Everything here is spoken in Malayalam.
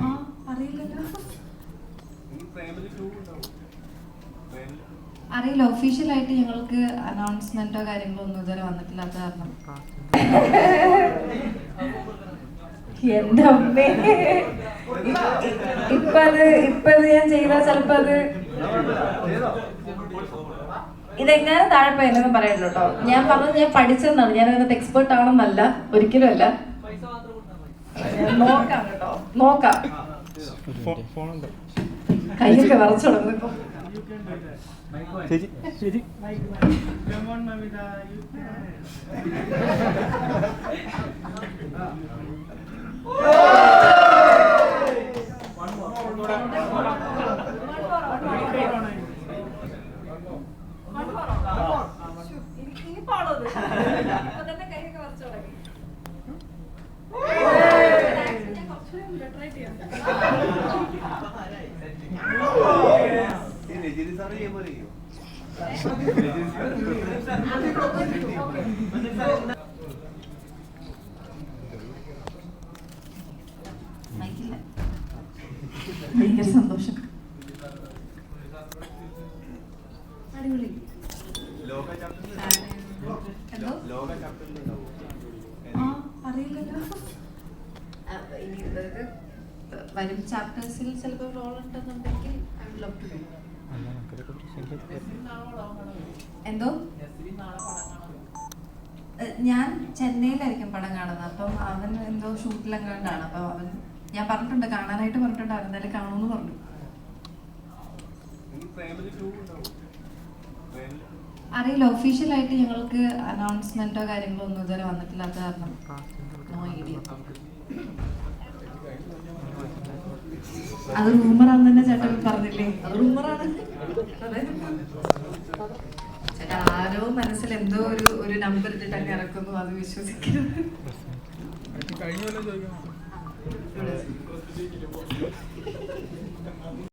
ആ അറിയില്ലല്ലോ അറിയില്ല. ഒഫീഷ്യൽ ആയിട്ട് ഞങ്ങൾക്ക് അനൗൺസ്മെന്റോ കാര്യങ്ങളോ ഒന്നും ഇതുവരെ വന്നിട്ടില്ലാത്ത കാരണം. എന്റെ അമ്മേ ഇപ്പൊ അത് ഇപ്പൊ ഞാൻ ചെയ്ത ചിലപ്പോ അത് ഇതെങ്ങനെ താഴെ പോയെന്നൊന്നും പറയുന്നുണ്ടോ ഞാൻ പറഞ്ഞത് ഞാൻ പഠിച്ചെന്നാണ്. ഞാൻ അതിനകത്ത് എക്സ്പേർട്ട് ആണെന്നല്ല ഒരിക്കലും അല്ല. നോക്കാം കേട്ടോ. നോക്കാം. കൈയൊക്കെ വിറച്ചു തുടങ്ങും ഇപ്പൊ ചേച്ചി ഭയങ്കര സന്തോഷം അടിപൊളി. അറിയില്ലല്ലോ ഇനി വരും ചാപ്റ്റേഴ്സിൽ ചിലപ്പോൾ റോൾ ഉണ്ടെന്നുണ്ടെങ്കിൽ I would love to do എന്തോ? ഞാൻ ചെന്നൈയിലായിരിക്കും പടം കാണുന്നത്. അപ്പം അവൻ എന്തോ ഷൂട്ടിലെങ്ങാണ്ടാണ് അപ്പൊ അവൻ ഞാൻ പറഞ്ഞിട്ടുണ്ട് കാണാനായിട്ട് പറഞ്ഞിട്ടുണ്ട്. അവൻ എന്തായാലും കാണുമെന്ന് പറഞ്ഞു. അറിയില്ല. ഒഫീഷ്യലായിട്ട് ഞങ്ങൾക്ക് അനൗൺസ്മെന്റോ കാര്യങ്ങളോ ഒന്നും ഇതുവരെ വന്നിട്ടില്ലാത്ത കാരണം. നോ ഐഡിയ അത് റൂമറാന്ന് തന്നെ ചേട്ടൻ പറഞ്ഞില്ലേ? അത് റൂമറാണ് ചേട്ടാ ആരോ മനസ്സിൽ എന്തോ ഒരു ഒരു നമ്പർ ഇട്ടിട്ട് അങ്ങ് ഇറക്കുന്നു അത് വിശ്വസിക്കരുത്. കഴിഞ്ഞ